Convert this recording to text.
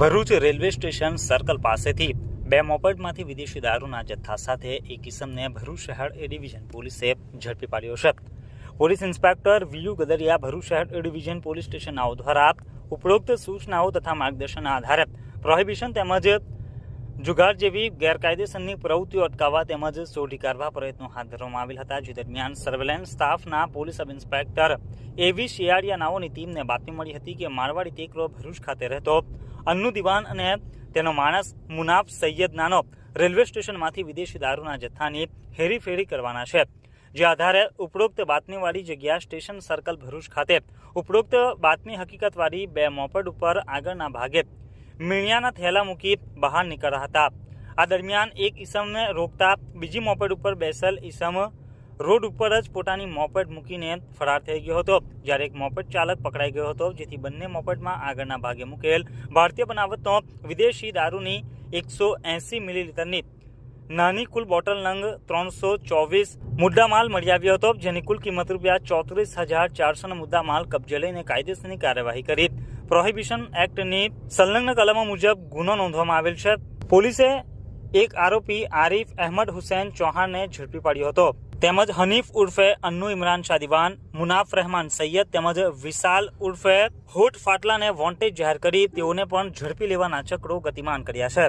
Bharuch railway station circle પાસેથી બે મોપેડમાંથી વિદેશી દારૂના જથ્થા સાથે એક કિસમને ભરૂચ શહેર એ ડિવિઝન પોલીસે ઝડપી પાડ્યો છે. Police inspector V U Gadariya Bharuch શહેર એ ડિવિઝન પોલીસ સ્ટેશનનાઓ દ્વારા ઉપરોક્ત સૂચનાઓ તથા માર્ગદર્શનના આધારે પ્રોહિબિશન તેમજ જુગાર જેવી ગેરકાયદેસરની પ્રવૃત્તિઓ અટકાવવા તેમજ શોધી કાઢવા પ્રયત્નો હાથ ધરવામાં આવેલ હતા. જે દરમિયાન સર્વેલન્સ સ્ટાફના પોલીસ સબ ઇન્સ્પેક્ટર એવી શિયાળિયા નાઓની ટીમને બાતમી મળી હતી કે મારવાડી ટેકરો ભરૂચ ખાતે રહેતો અન્નુ દિવાન અને તેનો માણસ મુનાફ સૈયદ નાનો રેલવે સ્ટેશનમાંથી વિદેશી દારૂના જથ્થાની હેરીફેરી કરવાના છે. જે આધારે ઉપરોક્ત બાતમીવાળી જગ્યા સ્ટેશન સર્કલ ભરૂચ ખાતે ઉપરોક્ત બાતમી હકીકતવાળી બે મોપડ ઉપર આગળના ભાગે મીણિયાના થેલા મૂકી બહાર નીકળ્યા હતા. આ દરમિયાન એક ઈસમને રોકતા બીજી મોપડ ઉપર બેસેલ ઈસમ રોડ ઉપર જ પોતાની મોપેડ મૂકીને ફરાર થઈ ગયો હતો. જ્યારે એક મોપેડ ચાલક પકડાઈ ગયો હતો, જેથી બંને મોપેડમાં આગળના ભાગે મૂકેલ ભારતીય બનાવટનો વિદેશી દારૂની એકસો એંસી મિલીલીટરની નાની કુલ બોટલ નંગ ત્રણસો ચોવીસ મુદ્દામાલ મળી આવ્યો હતો, જેની કુલ કિંમત રૂપિયા ચોત્રીસ હજાર ચારસોનો મુદ્દામાલ કબજે લઈને કાયદેસરની કાર્યવાહી કરી. પ્રોહિબિશન એક્ટની સંલગ્ન કલમો મુજબ ગુનો નોંધવામાં આવેલ છે. પોલીસે એક આરોપી આરીફ અહેમદ હુસૈન ચૌહાણને ઝડપી પાડ્યો હતો. તેમજ હનીફ ઉર્ફે અન્નુ ઇમરાન શાહ મુનાફ રહેમાન સૈયદ તેમજ વિશાલ ઉર્ફે હોટ ફાટલાને વોન્ટેજ જાહેર કરી તેઓને પણ ઝડપી લેવાના ચક્રો ગતિમાન કર્યા છે.